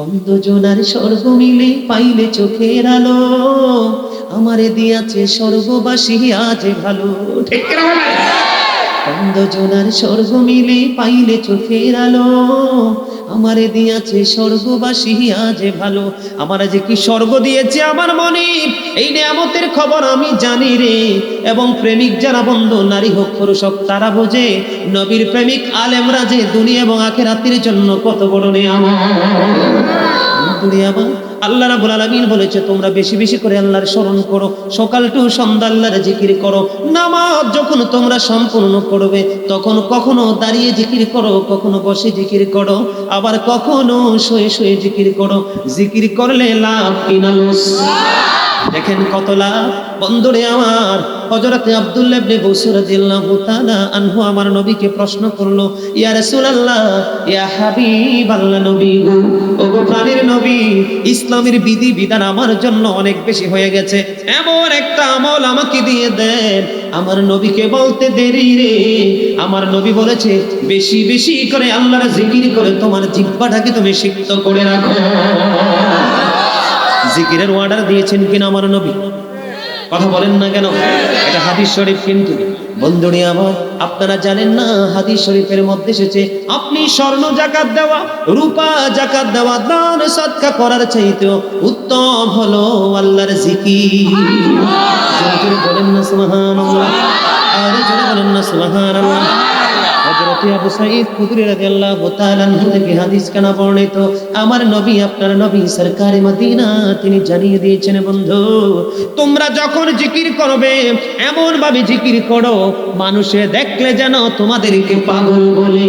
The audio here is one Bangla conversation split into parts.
অন্ধজনার স্বর্গ মিলে পাইলে চোখের আলো। আমারে দিয়াছে স্বর্গবাসী, আজ ভালো। ঠিক অন্ধজনার স্বর্গ মিলে পাইলে চোখের আলো। আমারে দিয়াছে স্বর্গবাসী, আজ ভালো। আমার যে কি স্বর্গ দিয়েছে আমার মনে, এই নিয়ামতের খবর আমি জানি রে। এবং প্রেমিক যারা বন্ধু, নারী হোক, পুরুষ হোক, তারা বোঝে, নবীর প্রেমিক আলেমরা যে দুনিয়া এবং আখেরাতের জন্য কত বড় নিয়ামত। দুনিয়াবা আল্লাহ রাবুল আলমিন বলেছে, তোমরা বেশি বেশি করে আল্লাহর স্মরণ করো, সকাল টু সন্ধ্যা আল্লাহর জিকির করো, নামাজ যখন তোমরা সম্পূর্ণ করবে তখন কখনো দাঁড়িয়ে জিকির করো, কখনো বসে জিকির করো, আবার কখনো শুয়ে শুয়ে জিকির করো জিকির করলে লাভ কিনা লস? দেখেন কত লাভ বন্ধুরে আমার হযরতে আব্দুল্লাহ ইবনে বসুর রাদিয়াল্লাহু তাআলা আনহু আমার নবীকে প্রশ্ন করল, ইয়া রাসূলুল্লাহ, ইয়া হাবিবাল্লাহ নবী গো ও গো প্রাণের নবী, ইসলামের বিধি বিধান আমার জন্য অনেক বেশি হয়ে গেছে। এমন একটা আমল আমাকে দিয়ে দেন। আমার নবীকে বলতে দেরি রে। আমার নবী বলেছে, বেশি বেশি করে আল্লাহর জিকির করে তোমার জিহ্বাটাকে তুমি সিক্ত করে রাখো। জিকিরের অর্ডার দিয়েছেন কিনা আমার নবী? কথা বলেন না কেন? এটা হাদিস শরীফ কিন্তু। বন্ধুরে আমার, আপনারা জানেন না, হাদিস শরীফের মধ্যে এসেছে, আপনি স্বর্ণ জাকাত দেওয়া, রূপা জাকাত দেওয়া, দান সৎকা করার চাইতেও উত্তম হলো আল্লাহর জোরে বলেন না, সুবহানাল্লাহ। আরে বলেন না, সুবহানাল্লাহ। হযরত আবু সাঈদ খুদরি রাদিয়াল্লাহু তাআলা থেকে হাদিস কানা বর্ণিত। আমার নবী আপনার নবী সরকারে মদিনা তিনি জানিয়ে দিয়েছেন, বন্ধু, তোমরা যখন জিকির করবে এমন ভাবে জিকির করো, মানুষে দেখলে যেন তোমাদেরকে পাগল বলে।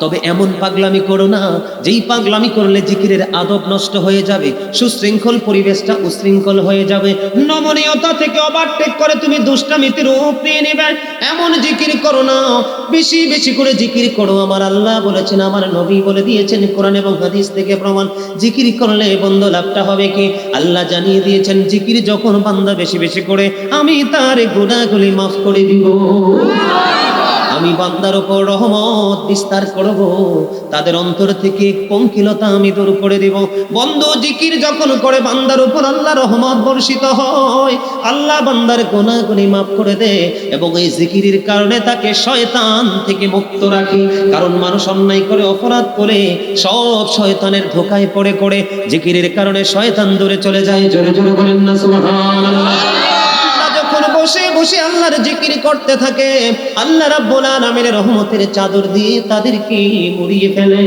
তবে এমন পাগলামি করো না, যেই পাগলামি করলে জিকিরের আদব নষ্ট হয়ে যাবে, সুশৃঙ্খল পরিবেশটা উশৃঙ্খল হয়ে যাবে। নমনীয়তা থেকে ওভারটেক করে তুমি দুষ্টামিতে রূপ নিয়ে নেবে। এমন জিকির করো না, বেশি বেশি করে জিকির করো। আমার আল্লাহ বলেছেন, আমার নবী বলে দিয়েছেন কোরআন এবং হাদিস থেকে প্রমাণ। জিকির করলে বন্ধ লাভটা হবে কি? আল্লাহ জানিয়ে দিয়েছেন, জিকির যখন বান্দা বেশি বেশি করে, আমি তার গুণাগুলি মাফ করে দিব। আমি বান্দার উপর রহমত বিস্তার করব, তাদের অন্তর থেকে পঙ্কিলতা আমি দূর করে দিব। বন্ধ, জিকির যখন করে বান্দার উপর আল্লাহ রহমত বর্ষিত হয়, আল্লাহ বান্দার গোনাগুনি মাফ করে দে এবং এই জিকিরের কারণে তাকে শয়তান থেকে মুক্ত রাখি। কারণ মানুষ অন্যায় করে, অপরাধ করে, সব শয়তানের ধোকায় পড়ে করে জিকিরের কারণে শয়তান দূরে চলে যায়। জোরে জোরে বলেন না, সুবহানাল্লাহ। বসে বসে আল্লাহর জিকির করতে থাকে। আল্লাহ রাব্বুল আলামিনের রহমতের চাদর দিয়ে তাদেরকে মুড়িয়ে ফেলে।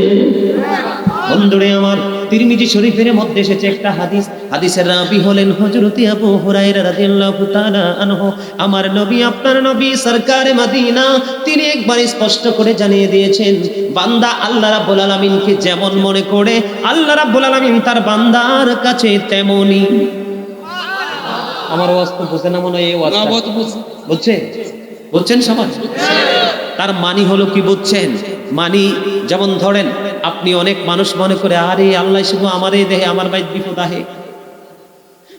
বন্ধুরে আমার, তিরমিজি শরীফের মধ্যে এসেছে একটা হাদিস। হাদিসের রাবি হলেন হযরত আবু হুরায়রা রাদিয়াল্লাহু তাআলা আনহু। আমার নবী, আপনার নবী সরকারে মদিনা, তিনি একবার স্পষ্ট করে জানিয়ে দিয়েছেন, বান্দা আল্লাহ রাব্বুল আলামিনকে যেমন মনে করে, আল্লাহ রাব্বুল আলামিন তার বান্দার কাছে তেমনই। আমার ওয়াজ তো বুঝে না মনে হয় এই। বুঝছেন তার মানি হলো কি বুঝছেন? মানি যেমন ধরেন আপনি অনেক মানুষ মনে করে আরে আল্লাহ শুধু আমারই দেহে আমার ভাই বিপদ আহে।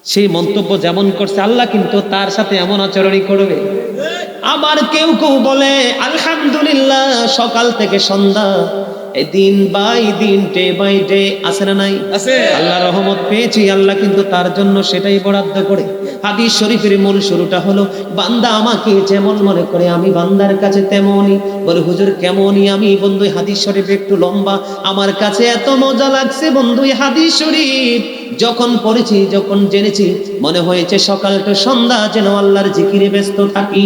সেই মন্তব্য যেমন করছে আল্লাহ কিন্তু তার সাথে এমন আচরণই করবে। আবার কেউ কেউ বলে আলহামদুলিল্লাহ সকাল থেকে সন্ধ্যা। দিন বাই দিন ডে বাই ডে আছে না নাই? আছে। আল্লাহ রহমত পেয়েছি আল্লাহ কিন্তু তার জন্য সেটাই বরাদ্দ করে। হাদিস শরীফের মূল শুরুটা হলো বান্দা আমাকে যেমন মনে করে আমি বান্দার কাছে তেমনই। বলে হুজুর কেমনই আমি? বন্ধু হাদিস শরীফ একটু লম্বা। আমার কাছে এত মজা লাগছে বন্ধু হাদিস শরীফ। যখন পড়েছি, যখন জেনেছি, মনে হয়েছে সকাল তো সন্ধ্যা যেন আল্লাহর জিকিরে ব্যস্ত থাকি।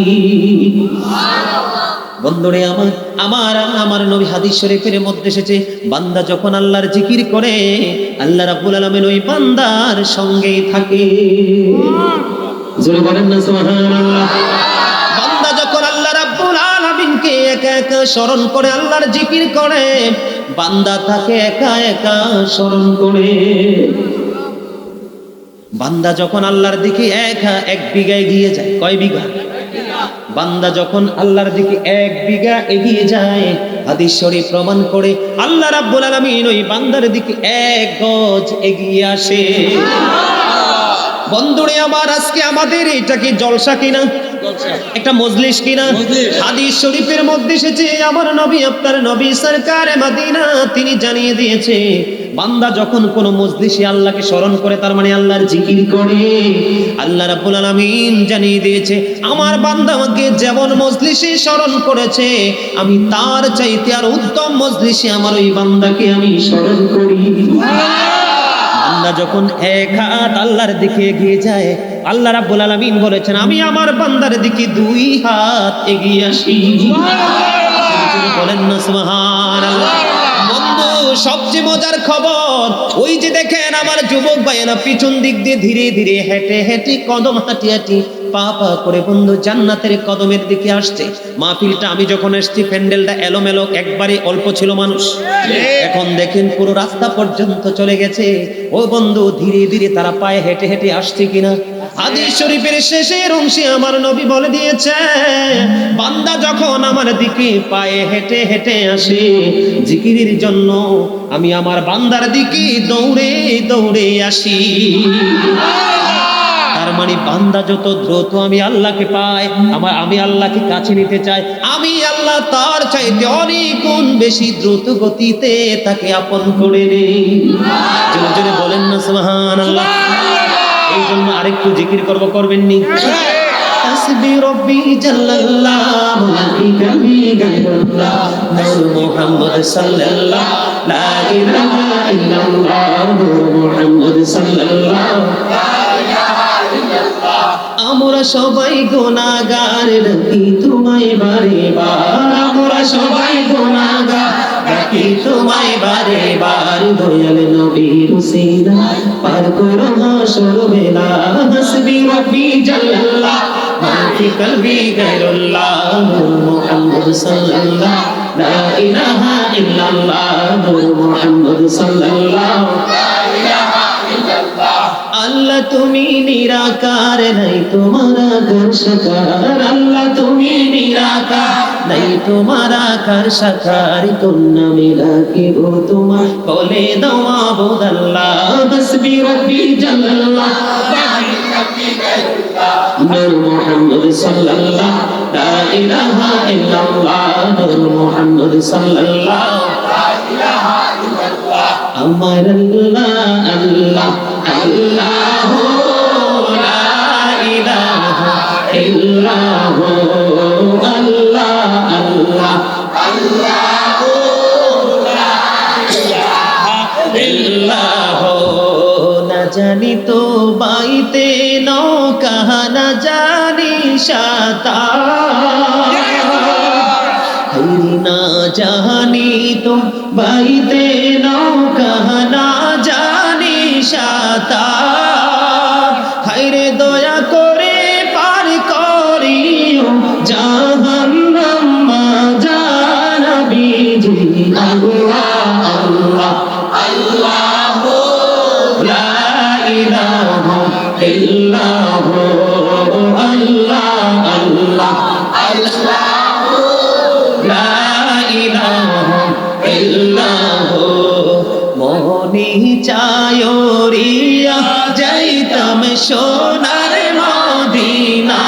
বন্ধুরে, আমার আমার আমার নবী হাদিস শরীফের মধ্যে এসেছে, বান্দা যখন আল্লাহর জিকির করে, আল্লাহ রাব্বুল আলামিন ওই বান্দার সঙ্গেই থাকে। জোরে বলেন না, সুবহানাল্লাহ। বান্দা যখন আল্লাহ রাব্বুল আলামিনকে একা একা স্মরণ করে, আল্লাহর জিকির করে, বান্দা তাকে একা একা স্মরণ করে। বান্দা যখন আল্লাহর দিকে একা এক বিঘা এগিয়ে যায় কয় বিঘা? বান্দা যখন আল্লাহর দিকে এক বিঘা এগিয়ে যায় হাদিস শরীফ প্রমাণ করে আল্লাহ রাব্বুল আলামিন ওই বান্দার দিকে এক গজ এগিয়ে আসে। বন্ধুরে আমার আজকে আমাদের এটা কি জলসা কিনা? একটা মজলিস কিনা। হাদিস শরীফের মধ্যে এসেছে আমার নবী আপনার নবী সরকার মাদিনা তিনি জানিয়ে দিয়েছে বান্দা যখন কোন মজলিসে আল্লাহকে স্মরণ করে, তার মানে আল্লাহর জিকির করে। আল্লাহ রাব্বুল আলামিন জানিয়ে দিয়েছে, আমার বান্দা আমাকে যেমন মজলিসে স্মরণ করেছে, আমি তার চাইতে আর উত্তম মজলিসে আমার ওই বান্দাকে আমি স্মরণ করি। বান্দা যখন এক হাত আল্লাহর দিকে এগিয়ে যায়, আল্লাহ রাব্বুল আলামিন বলেছেন, আমি আমার বান্দার দিকে দুই হাত এগিয়ে আসি। বলেন, না, সুবহানাল্লাহ। সবচেয়ে মজার খবর, ওই যে দেখেন আমার যুবক ভাইয়েরা পিছন দিক দিয়ে ধীরে ধীরে হেঁটে হেঁটে কদম হাঁটি হাঁটি পা পা করে বন্ধু জান্নাতের কদমের দিকে আসছে। মাহফিলটা আমি যখন এসছি, প্যান্ডেলটা এলোমেলো, একবারে অল্প ছিল মানুষ। এখন দেখেন পুরো রাস্তা পর্যন্ত চলে গেছে। ও বন্ধু, ধীরে ধীরে তারা পায়ে হেঁটে হেঁটে আসছে কিনা? হাদিস শরীফের শেষের অংশে আমার নবী বলে দিয়েছে, বান্দা যখন আমার দিকে পায়ে হেঁটে হেঁটে আসে, জিকিরের জন্য আমি আমার বান্দার দিকে দৌড়ে দৌড়ে আসি। মানে বান্দা যত দ্রুত আমি আল্লাহকে পাই আমার আমি আল্লাহকে কাছে নিতে চাই আমি আল্লাহ তার চাইতে অনেক গুণ বেশি দ্রুত গতিতে তাকে আপন করে নেই। জোরে বলেন না সুবহানাল্লাহ। এই জন্য আরেকটু জিকির করব নূর মুহাম্মদ সাল্লাল্লাহ আমরা সবাই গোনাগার ডাকি তোমায় বারে বার। আমরা সবাই গোনাগার ডাকি তোমায় বারে বার। দয়াল নবীর উসিলা পার করো হাসর বেলা হাসবি রব্বি জাল্লাল্লাহ মাফি কলবি গায়রুল্লাহ মুহাম্মদ সাল্লাল্লাহ, লা ইলাহা ইল্লাল্লাহ মুহাম্মদ সাল্লাল্লাহ। আল্লাহ তুমি নিরাকার, নাই তোমার আকার আল্লাহ তুমি নিরাকার, নাই তোমার আকার নামে তোমার বলে বোদাল্লাহ বসবি রব্বি সাল্লাল্লাহ আমার আল্লাহ আল্লাহ আল্লাহ। হরি না জানি তো বাইতে নৌকা না জানি সাতা হাইরে দয়া চায়রিয়া যাইতাম সোনার মদিনা।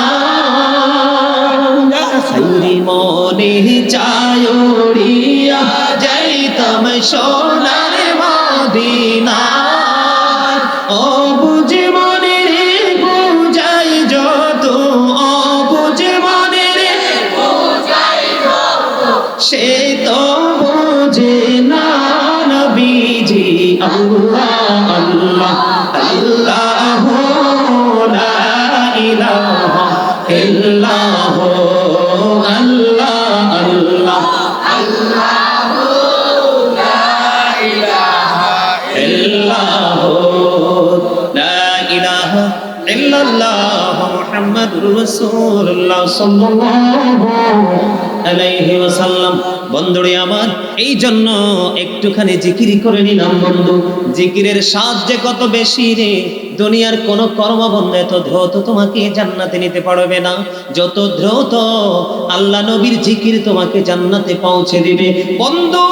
মনি চায়রিয়া যাইতাম সোনার মদিনা। সে তো আল্লাহ আল্লাহ আল্লাহ লা ইলাহা ইল্লাহ আল্লাহ আল্লাহ ইল্লাহ লা ইলাহা ইল্লাল্লাহ মুহাম্মাদুর রাসূলুল্লাহ সাল্লাল্লাহু আলাইহি ওয়াসাল্লাম বন্ধুরে আমার এই জন্য একটুখানি জিকির করে নিলাম বন্ধু। জিকিরের স্বাদ যে কত বেশি রে, দুনিয়ার কোন কর্মবন্ধ এত দ্রুত তোমাকে জান্নাতে নিতে পারবে না। যত দ্রুত আল্লাহ নবীর জিকির তোমাকে জান্নাতে পৌঁছে দিবে। বন্ধু,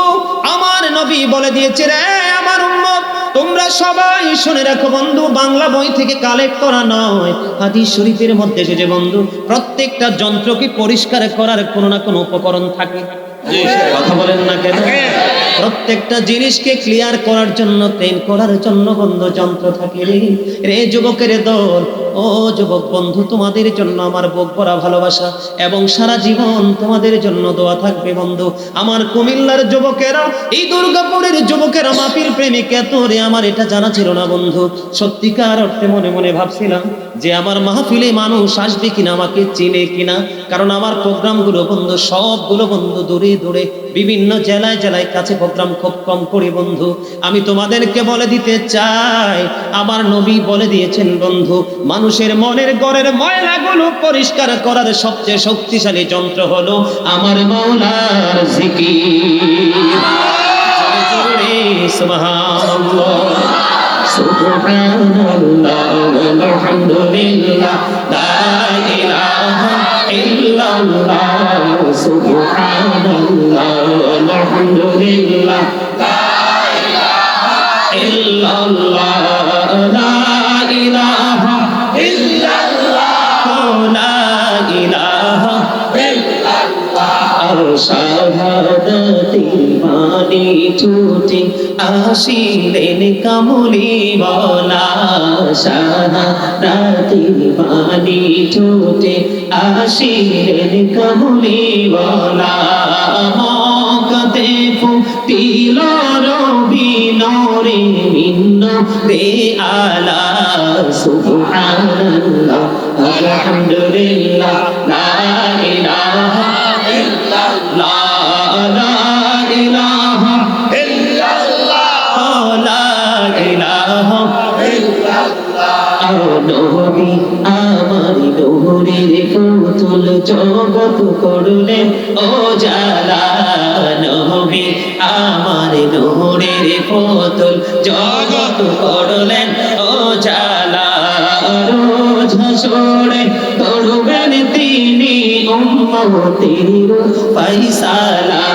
আমার নবী বলে দিয়েছে রে, আমার উম্মত, তোমরা সবাই শুনে রাখো বন্ধু, বাংলা বই থেকে কালেক্ট করা নয়, হাদিস শরীফের মধ্যে এসেছে বন্ধু। প্রত্যেকটা যন্ত্রকে পরিষ্কার করার কোনো না কোনো উপকরণ থাকে। কথা বলেন না কেন? প্রত্যেকটা জিনিসকে ক্লিয়ার করার জন্য তেল করার জন্য বন্ধ যন্ত্র থাকে রে। রে যুবকের দল ও যুবক বন্ধু, তোমাদের জন্য আমার বুক ভরা ভালোবাসা এবং সারা জীবন তোমাদের জন্য দোয়া থাকবে বন্ধু। আমার কুমিল্লার যুবকেরা, এই দুর্গাপুরের যুবকেরা, মাপির প্রেমিক এত রে আমার এটা জানা ছিল না বন্ধু। সত্যিকার অর্থে মনে মনে ভাবছিলাম যে আমার মাহফিলে মানুষ আসবে কিনা, আমাকে চিনে কিনা। কারণ আমার প্রোগ্রামগুলো বন্ধু, সবগুলো বন্ধু দূরে দূরে, বিভিন্ন জেলায় জেলায় কাছে প্রোগ্রাম খুব কম করি বন্ধু। আমি তোমাদেরকে বলে দিতে চাই, আমার নবী বলে দিয়েছেন বন্ধু মানুষের মনের গড়ের ময়লাগুলো পরিষ্কার করার সবচেয়ে শক্তিশালী যন্ত্র হলো আমার মৌলার সুবহানাল্লাহ। আলহামদুলিল্লাহ শাহাদাতি বাণী ছুটি আসিলেন কামলি বলা শাহাদাতি বাণী ছুটি আসিলেন কামলি বলা মকতে ফুটিল রবি নরে ভিন্ন রে আলা সুবহানাল্লাহ, আলহামদুলিল্লাহ, লা নবী, আমার নূরের পুতুল জগৎ করলেন ও জালা নবী, আমার নূরের পুতুল জগৎ করলেন ও জালা রোজ হাসরে করবেন তিনি উম্মতির ফাইসালা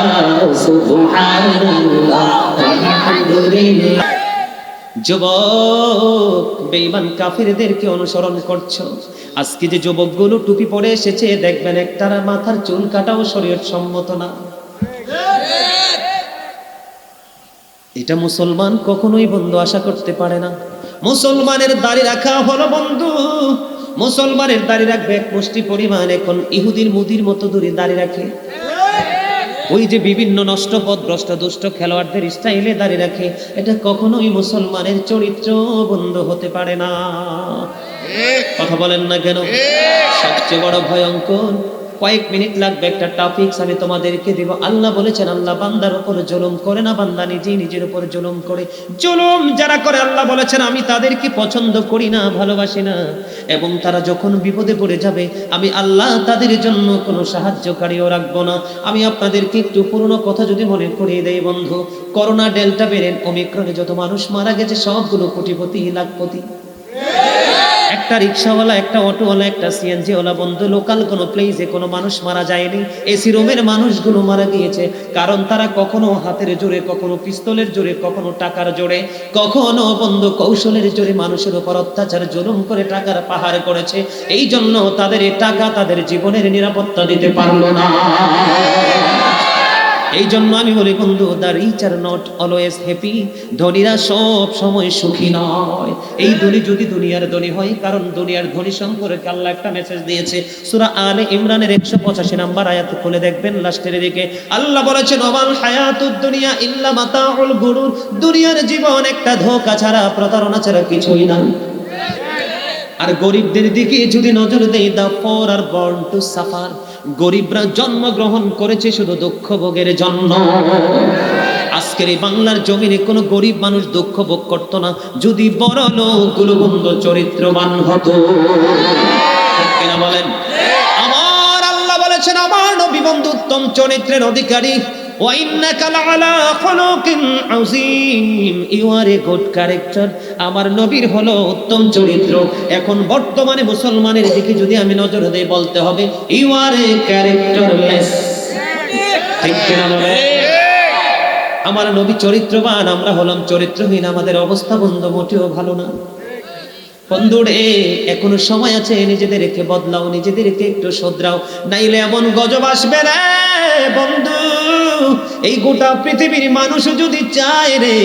সুবহানাল্লাহ, আলহামদুলিল্লাহ। যুবক, বেঈমান কাফিরদেরকে অনুসরণ করছ। আজকে যে যুবকগুলো টুপি পরে এসেছে, দেখবেন একটার মাথার চুল কাটাও শরীর সম্মত না। এটা মুসলমান কখনোই বন্ধু আশা করতে পারে না। মুসলমানের দাড়ি রাখা হলো বন্ধু। মুসলমানের দাড়ি রাখবে এক মুষ্টি পরিমাণ, এখন ইহুদির মুদির মতো দূরে দাড়ি রাখে। ওই যে বিভিন্ন নষ্ট পথগ্রস্ত দুষ্ট খেলোয়াড়দের স্টাইলে দাঁড়িয়ে রাখে এটা কখনোই মুসলমানের চরিত্র বন্ধ হতে পারে না। কথা বলেন না কেন? সবচেয়ে বড় ভয়ঙ্কর কয়েক মিনিট লাগবে একটা টপিকস আমি তোমাদেরকে দিব। আল্লাহ বলেছেন, আল্লাহ বান্দার উপর জুলুম করে না, বান্দা নিজেই নিজের উপর জুলুম করে। জুলুম যারা করে, আল্লাহ বলেছেন, আমি তাদেরকে পছন্দ করি না, ভালোবাসি না। এবং তারা যখন বিপদে পড়ে যাবে, আমি আল্লাহ তাদের জন্য কোনো সাহায্যকারীও রাখব না। আমি আপনাদেরকে একটু পুরনো কথা যদি মনে করিয়ে দেই বন্ধু, করোনা, ডেল্টা বেরেন অমিক্রণে যত মানুষ মারা গেছে, সবগুলো কোটিপতি, লাখপতি। একটা রিক্সাওয়ালা, একটা অটোওয়ালা, একটা সিএনজি ওয়ালা বন্ধু, লোকাল কোনো প্লেসে কোনো মানুষ মারা যায়নি। এসি রুমের মানুষগুলো মারা গিয়েছে, কারণ তারা কখনো হাতের জোরে, কখনো পিস্তলের জোরে, কখনো টাকার জোরে, কখনো বন্ধু কৌশলের জোরে মানুষের উপর অত্যাচার, জুলুম করে টাকার পাহাড় করেছে। এই জন্য তাদের টাকা তাদের জীবনের নিরাপত্তা দিতে পারল না। এই জন্য আমি বলি, বন্ধু the rich are not always happy ধনীরা সব সময় সুখী নয়। এই ধনী যদি দুনিয়ার ধনী হয়, কারণ দুনিয়ার ধনী সম্পর্কে আল্লাহ একটা মেসেজ দিয়েছে। সুরা আলে ইমরানের একশো পঁচাশি নাম্বার আয়াত খুলে দেখবেন লাস্টের দিকে। আল্লাহ বলেছেন অবাল হায়াতুদ দুনিয়া ইল্লা মাতাউল গুরুর। দুনিয়ার জীবন একটা ধোকা ছাড়া, প্রতারণা ছাড়া কিছুই না। আর গরিবদের দিকে যদি নজর দেই the poor are born to suffer গরিবরা জন্মগ্রহণ করেছে শুধু দুঃখ ভোগের জন্য। আজকের এই বাংলার জমিনে কোনো গরিব মানুষ দুঃখ ভোগ করত না যদি বড় লোকগুলো বন্ধ চরিত্রবান হতো। বলেন? আমার আল্লাহ বলেছেন আমার নবী বন্ধু উত্তম চরিত্রের অধিকারী। আমার নবীর হলো উত্তম চরিত্র। এখন বর্তমানে মুসলমানের দিকে যদি আমি নজর দিয়ে বলতে হবে ইউ আর এ ক্যারেক্টারলেস আমার নবী চরিত্রবান, আমরা হলাম চরিত্রহীন। আমাদের অবস্থা বন্ধ মোটেও ভালো না। বন্ধুরে, এখনও সময় আছে, নিজেদেরকে বদলাও, নিজেদেরকে একটু শোধরাও। নাইলে এমন গজব আসবে রে, বন্ধু। এই গোটা পৃথিবীর মানুষ যদি চায় রে,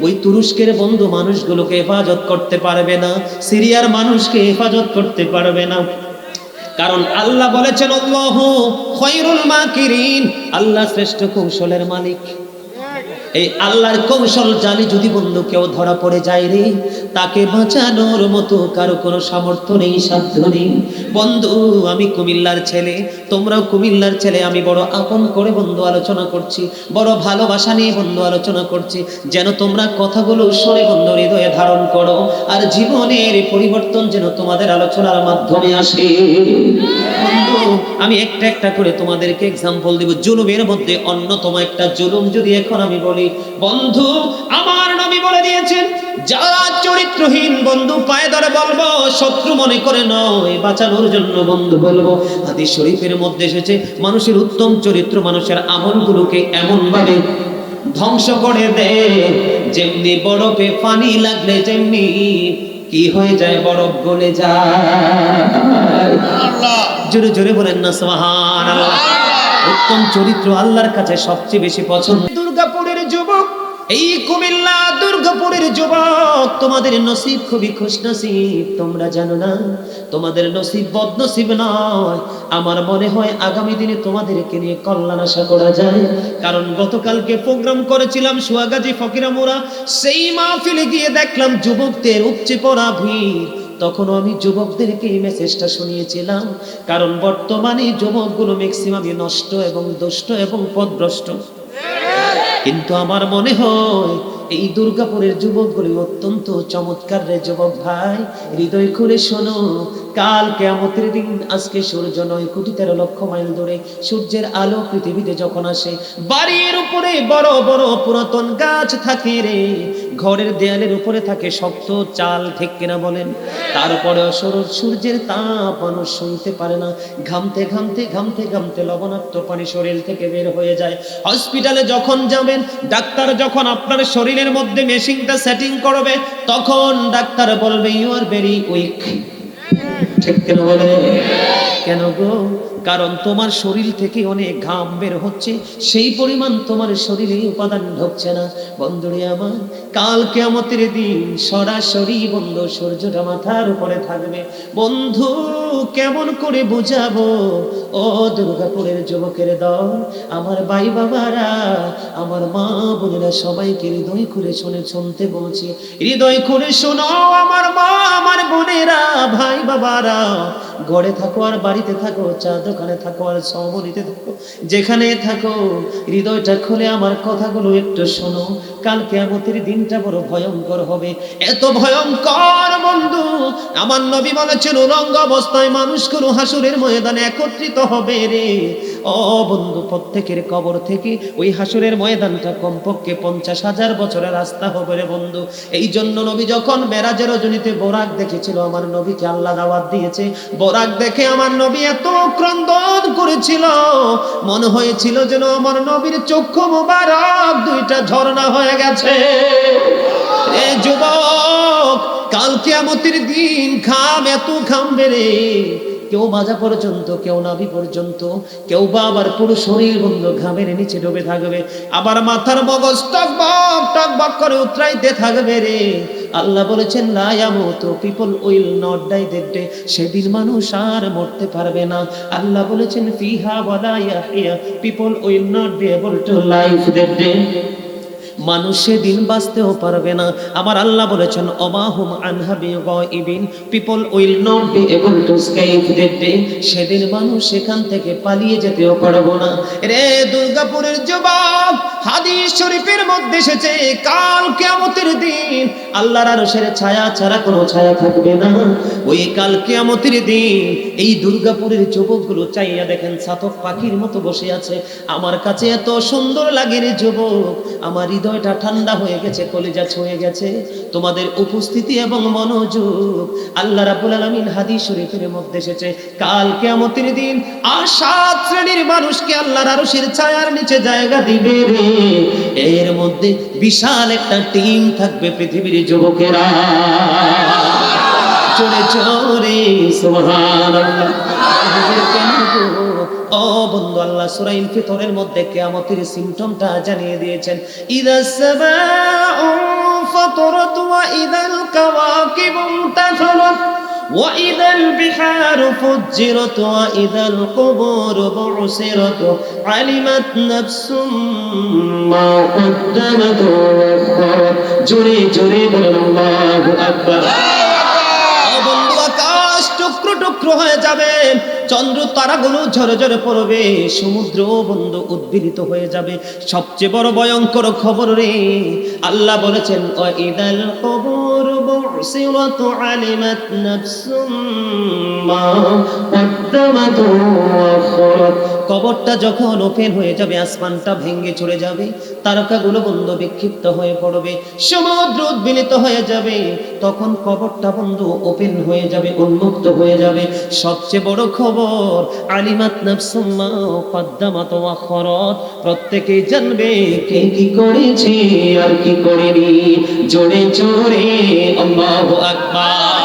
ওই তুরস্কের বন্ধু মানুষগুলোকে হেফাজত করতে পারবে না, সিরিয়ার মানুষকে হেফাজত করতে পারবে না। কারণ আল্লাহ বলেছেন, আল্লাহ খৈরুল মাকিরিন। আল্লাহ শ্রেষ্ঠ কৌশলের মালিক। এই আল্লাহর কৌশল জালি যদি বন্ধু কেউ ধরা পড়ে যায় রে, তাকে বাঁচানোর মতো কারও কোনো সামর্থ্য নেই, সাধ্য নেই। বন্ধু, আমি কুমিল্লার ছেলে, তোমরাও কুমিল্লার ছেলে, আমি বড় আপন করে বন্ধু আলোচনা করছি, বড় ভালোবাসা নিয়ে বন্ধু আলোচনা করছি। যেন তোমরা কথাগুলো শুনে বন্ধু হৃদয়ে ধারণ করো, আর জীবনের পরিবর্তন যেন তোমাদের আলোচনার মাধ্যমে আসে। বন্ধু, আমি একটা একটা করে তোমাদেরকে এক্সাম্পল দিব। জুলুমের মধ্যে অন্যতম একটা জুলুম যদি এখন আমি বলি বন্ধু, আমার নবী বলে দিয়েছেন, যারা চরিত্রহীন বন্ধু পায়ে ধরে বলব, শত্রু মনে করে নয়, বাঁচানোর জন্য বন্ধু বলব। হাদিস শরীফের মধ্যে এসেছে, মানুষের উত্তম চরিত্র মানুষের আমলগুলোকে এমন ভাবে ধ্বংস করে দেয়, যেমনি বরফে পানি লাগলে যেমনি কি হয়ে যায়, বরফ গলে যায়। জোরে জোরে বলেন না সোহান উত্তম চরিত্র আল্লাহর কাছে সবচেয়ে বেশি পছন্দ। এই কুমিল্লা দুর্গাপুরের যুবক, তোমাদের নসিব খুবই খুশ নসিব তোমরা জানো না? তোমাদের নসিব বদনসিব নয়। আমার মনে হয় আগামী দিনে তোমাদেরকে নিয়ে কল্যাণ আশা করা যায়। কারণ গতকালকে প্রোগ্রাম করেছিলাম সুয়াগাজী ফকিরামুরা, সেই মাহফিলে গিয়ে দেখলাম যুবকদের উপচে পড়া ভিড়। তখনও আমি যুবকদেরকে এই মেসেজটা শুনিয়েছিলাম। কারণ বর্তমানে যুবকগুলো ম্যাক্সিমামই নষ্ট এবং দুষ্ট এবং পদভ্রষ্ট। কিন্তু আমার মনে হয় এই দুর্গাপুরের যুবকগুলি অত্যন্ত চমৎকার রে যুবক ভাই। হৃদয় খুলে শোনো কাল কেমতের দিন আজকে সূর্য নয় কোটি তেরো লক্ষ মাইল দূরে সূর্যের আলো পৃথিবীতে যখন আসে, বাড়ির উপরে বড় বড় পুরাতন গাছ থাকে রে। ঘরের দেয়ালের উপরে থাকে শক্ত চাল, ঠিক কিনা বলেন? তারপরে সূর্যের তাপ মানুষ শুনতে পারে না। ঘামতে ঘামতে ঘামতে ঘামতে লবণাক্ত পানি শরীর থেকে বের হয়ে যায়। হসপিটালে যখন যাবেন, ডাক্তার যখন আপনার শরীরের মধ্যে মেশিনটা সেটিং করবে, তখন ডাক্তার বলবে ইউ আর ভেরি উইক ঠিক কেন বলে? কেন গো? কারণ তোমার শরীর থেকে অনেক ঘাম বের হচ্ছে, সেই পরিমাণ তোমার শরীরে উপাদান ঢুকছে না। বন্ধুরে আমার, কাল কেমতের দিন সরাসরি বন্ধু সূর্যটা মাথার উপরে থাকবে। বন্ধু, কেমন করে বোঝাবো? ও দুর্গাপুরের যুবকের দল, আমার ভাই বাবারা, আমার মা বোনেরা সবাইকে হৃদয় করে শুনে শুনতে বলছি, হৃদয় করে শোনো আমার মা, আমার বোনেরা, ভাই বাবারা, ঘরে থাকো আর বাড়িতে থাকো চা দোকানে থাকো আর সমনিতে থাকো। যেখানে থাকো, হৃদয়টা খুলে আমার কথাগুলো একটু শোনো। কাল কেমতের দিনটা বড় ভয়ঙ্কর হবে। এত ভয়ঙ্কর বন্ধু, আমার নবী বলেছেন রঙ্গ অবস্থায় মানুষগুলো হাসুরের ময়দানে একত্রিত হবে রে। ও বন্ধু, প্রত্যেকের কবর থেকে ওই হাসুরের ময়দানটা কমপক্ষে পঞ্চাশ হাজার বছরের রাস্তা হবে রে বন্ধু। এই জন্য নবী যখন মেরাজের রজনীতে বোরাক দেখেছিল, আমার নবীকে আল্লাহ দাওয়াত দিয়েছে। বোরাক দেখে আমার নবী এত ক্রন্দন করেছিল। মনে হয়েছিল যেন আমার নবীর চক্ষু মোবারক দুইটা ঝর্ণা হয়ে গেছে। এ যুবক, কাল কিয়ামতের দিন খাম, এত খাম রে। কেউ মাজা পর্যন্ত, কেউ নাভি পর্যন্ত, কেউ বা আবার পুরো শরীর বন্ধ ঘামের নিচে ডুবে থাকবে। আবার মাথার মগজ টকবক টকবক করে উতরাইতে থাকবে রে। আল্লাহ বলেছেন লায়ামত people will not die day, সেদিন মানুষ আর মরতে পারবে না। আল্লাহ বলেছেন, ফিহা ওয়ালা Yahya, people will not be able to life day. মানুষ সেদিন বাঁচতেও পারবে না। আমার আল্লাহ বলেছেন অবাহুম আনহাবি গায়িবিন people will not be able to escape that day সেদিন মানুষ সেখান থেকে পালিয়ে যেতেও পারব না। রে দুর্গাপুরের যুবক হাদিস শরীফের মধ্যে এসেছে, কাল কিয়ামতের দিন আল্লাহর আরশের ছায়া ছাড়া কোনো ছায়া থাকবে না। ওই কাল কিয়ামতের দিন এই দুর্গাপুরের যুবকগুলো চাইয়া দেখেন সাতক পাখির মতো বসে আছে। আমার কাছে এত সুন্দর লাগে রে যুবক, আমার হৃদয়টা ঠান্ডা হয়ে গেছে, কলিজা ছুঁয়ে গেছে। তোমাদের উপস্থিতি এবং মনোযোগ আল্লাহ রাব্বুল আলামিন হাদিস শরীফের মধ্যে এসেছে। কাল কিয়ামতের দিন আর সাত শ্রেণির মানুষকে আল্লাহর আরশের ছায়ার নিচে জায়গা দিবে রে। এর মধ্যে বিশাল একটা টিম থাকবে পৃথিবীর যুবকেরা। কেন গো? ও বন্ধু আল্লাহ, সূরা ইনফিতরের মধ্যে কিয়ামতের সিম্পটমটা জানিয়ে দিয়েছেন। ইদা সামাউ ফাতরাত ওয়া ইদাল কাওয়াকিবু وإذا البحار فجرت وإذا القبور بعثرت علمت نفس ما قدمت وأخرت جري جري بل الله أكبر ও বন্ধু আকাশ টুকরো টুকরো হয়ে যাবে চন্দ্র তারাগুলো ঝরে ঝরে পড়বে সমুদ্র বন্ধু উদ্বিলিত হয়ে যাবে সবচেয়ে বড় ভয়ঙ্কর খবর রে আল্লাহ বলেছেন ও ইদাল কবর বুসিরাত علمت نفس ما قدمت وأخرت কবরটা যখন ওপেন হয়ে যাবে, আসমানটা ভেঙে চলে যাবে, তারকাগুলো বন্ধ বিক্ষিপ্ত হয়ে পড়বে, সমুদ্র উদ্বিলিত হয়ে যাবে তখন কবরটা বন্ধ ওপেন হয়ে যাবে উন্মুক্ত হয়ে যাবে। সবচেয়ে বড় খবর আলিমাত নাফসুম্মা কদ্দামাত ওয়া খরত। প্রত্যেকেই জানবে কে কি করেছে আর কি করেনি। জোরে জোরে আল্লাহু আকবার।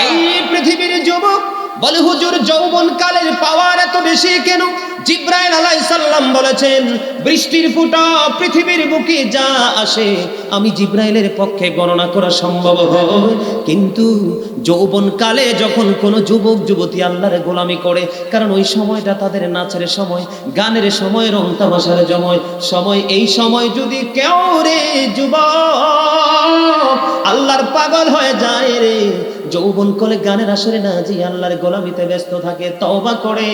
এই পৃথিবীর যুবক বলে হুজুর যৌবন কালের পাওয়ার এত বেশি কেন? জিব্রাইল আলাইহিস সালাম বলেছেন, বৃষ্টির ফুটা পৃথিবীর বুকে যা আসে, আমি জিব্রাইলের পক্ষে গণনা করা সম্ভব হয়। কিন্তু যৌবন কালে যখন কোনো যুবক, যুবতী আল্লাহর গোলামি করে, কারণ ওই সময়টা তাদের নাচের সময়, গানের সময়, রং তামাশার সময় সময়, এই সময় যদি কেউ রে যুবক, আল্লাহর পাগল হয়ে যায় রে যৌবন কলে গানের আসরে না যে আল্লাহর গোলামিতে ব্যস্ত থাকে, তওবা করে,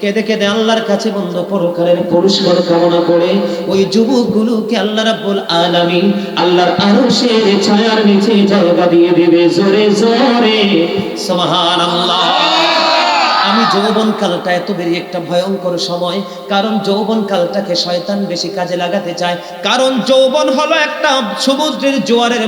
কেঁদে কেঁদে আল্লাহর কাছে বন্ধ পরকালের পুরস্কার কামনা করে, ওই যুবকগুলোকে আল্লাহ রাব্বুল আলামিন আল্লাহর আরশের ছায়ার নিচে জায়গা দিয়ে দিবে জোরে জোরে। সুবহানাল্লাহ। আমি যৌবন কালটা এত বেরি একটা ভয়ঙ্কর সময়, কারণ যৌবন কালটাকে শয়তান বেশি কাজে লাগাতে চায়, কারণ যৌবন হলো একটা সমুদ্রের জোয়ারের